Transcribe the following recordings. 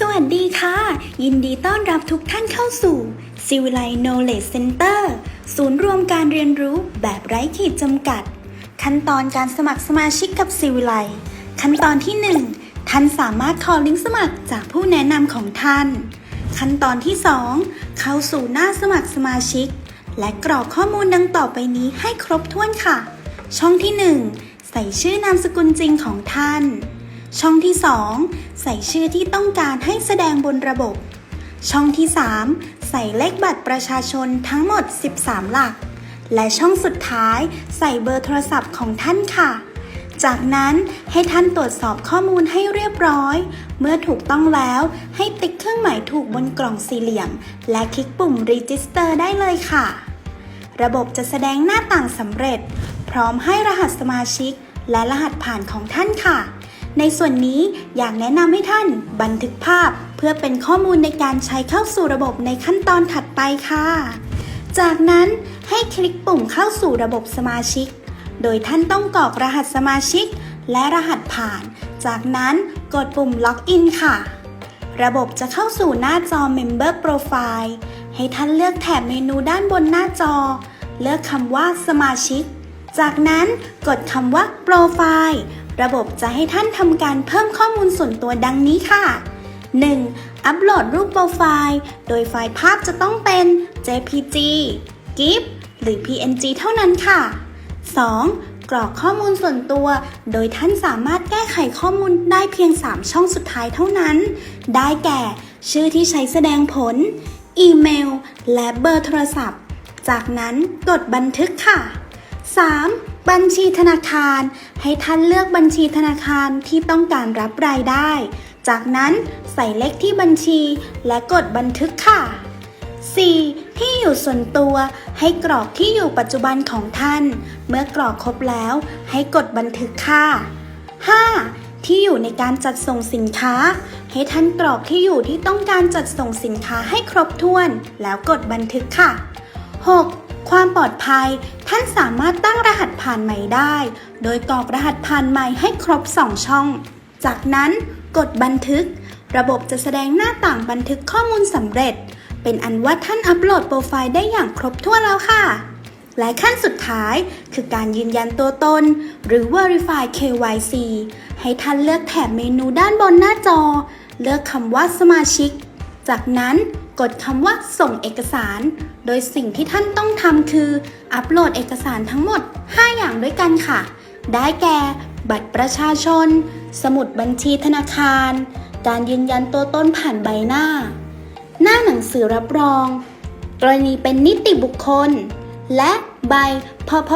สวัสดีค่ะ ยินดีต้อนรับทุกท่านเข้าสู่ c i v i l i Knowledge Center ศูนย์รวมการเรียนรู้แบบไร้ขีดจำกัด ขั้นตอนการสมัครสมาชิกกับ c i v i l i ขั้นตอนที่ 1 ท่านสามารถขอลิงก์สมัครจากผู้แนะนำของท่าน ขั้นตอนที่ 2 เข้าสู่หน้าสมัครสมาชิก และกรอกข้อมูลดังต่อไปนี้ให้ครบถ้วนค่ะ ช่องที่ 1 ใส่ชื่อนามสกุลจริงของท่าน ช่องที่ 2 ใส่ชื่อที่ต้องการให้แสดงบนระบบ ช่องที่ 3 ใส่เลขบัตรประชาชนทั้งหมด 13 หลัก และช่องสุดท้ายใส่เบอร์โทรศัพท์ของท่านค่ะ จากนั้นให้ท่านตรวจสอบข้อมูลให้เรียบร้อย เมื่อถูกต้องแล้วให้ติ๊กเครื่องหมายถูกบนกล่องสี่เหลี่ยม และคลิกปุ่ม Register ได้เลยค่ะ ระบบจะแสดงหน้าต่างสำเร็จ พร้อมให้รหัสสมาชิก และรหัสผ่านของท่านค่ะ ในส่วนนี้อยากแนะนำให้ท่านบันทึกภาพ เพื่อเป็นข้อมูลในการใช้เข้าสู่ระบบในขั้นตอนถัดไปค่ะ จากนั้นให้คลิกปุ่มเข้าสู่ระบบสมาชิก โดยท่านต้องกรอกรหัสสมาชิก และรหัสผ่าน จากนั้นกดปุ่มล็อกอินค่ะ ระบบจะเข้าสู่หน้าจอ Member Profile ให้ท่านเลือกแถบเมนูด้านบนหน้าจอ เลือกคำว่าสมาชิก จากนั้นกดคำว่า Profile ระบบจะให้ท่านทำการเพิ่มข้อมูลส่วนตัวดังนี้ค่ะ 1. อัปโหลดรูปโปรไฟล์ โดยไฟล์ภาพจะต้องเป็น JPG GIF หรือ PNG เท่านั้นค่ะ 2. กรอกข้อมูลส่วนตัว โดยท่านสามารถแก้ไขข้อมูลได้เพียง 3 ช่องสุดท้ายเท่านั้น ได้แก่ ชื่อที่ใช้แสดงผล อีเมล และเบอร์โทรศัพท์ จากนั้นกดบันทึกค่ะ 3. บัญชีธนาคาร ให้ท่านเลือกบัญชีธนาคารที่ต้องการรับรายได้ จากนั้นใส่เลขที่บัญชีและกดบันทึกค่ะ 4. ที่อยู่ส่วนตัว ให้กรอกที่อยู่ปัจจุบันของท่าน เมื่อกรอกครบแล้ว ให้กดบันทึกค่ะ 5. ที่อยู่ในการจัดส่งสินค้า ให้ท่านกรอกที่อยู่ที่ต้องการจัดส่งสินค้าให้ครบถ้วน แล้วกดบันทึกค่ะ 6. ความปลอดภัย ท่านสามารถตั้งรหัสผ่านใหม่ได้ โดยกรอกรหัสผ่านใหม่ให้ครบ 2 ช่อง จากนั้นกดบันทึก ระบบจะแสดงหน้าต่างบันทึกข้อมูลสำเร็จ เป็นอันว่าท่านอัปโหลดโปรไฟล์ได้อย่างครบถ้วนแล้วค่ะ และขั้นสุดท้ายคือการยืนยันตัวตน หรือ Verify KYC ให้ท่านเลือกแถบเมนูด้านบนหน้าจอ เลือกคำว่าสมาชิก จากนั้น กดคำว่าส่งเอกสาร โดยสิ่งที่ท่านต้องทำคือ อัปโหลดเอกสารทั้งหมด 5 อย่างด้วยกันค่ะ ได้แก่ บัตรประชาชน สมุดบัญชีธนาคาร การยืนยันตัวตนผ่านใบหน้า หน้าหนังสือรับรอง กรณีเป็นนิติบุคคล และใบพพ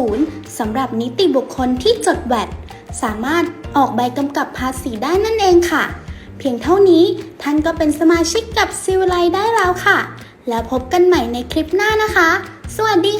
20สำหรับนิติบุคคลที่จดแวดสามารถออกใบกำกับภาษีได้นั่นเองค่ะ เพียงเท่านี้ท่านก็เป็นสมาชิกกับซิวไลได้แล้วค่ะ แล้วพบกันใหม่ในคลิปหน้านะคะ สวัสดี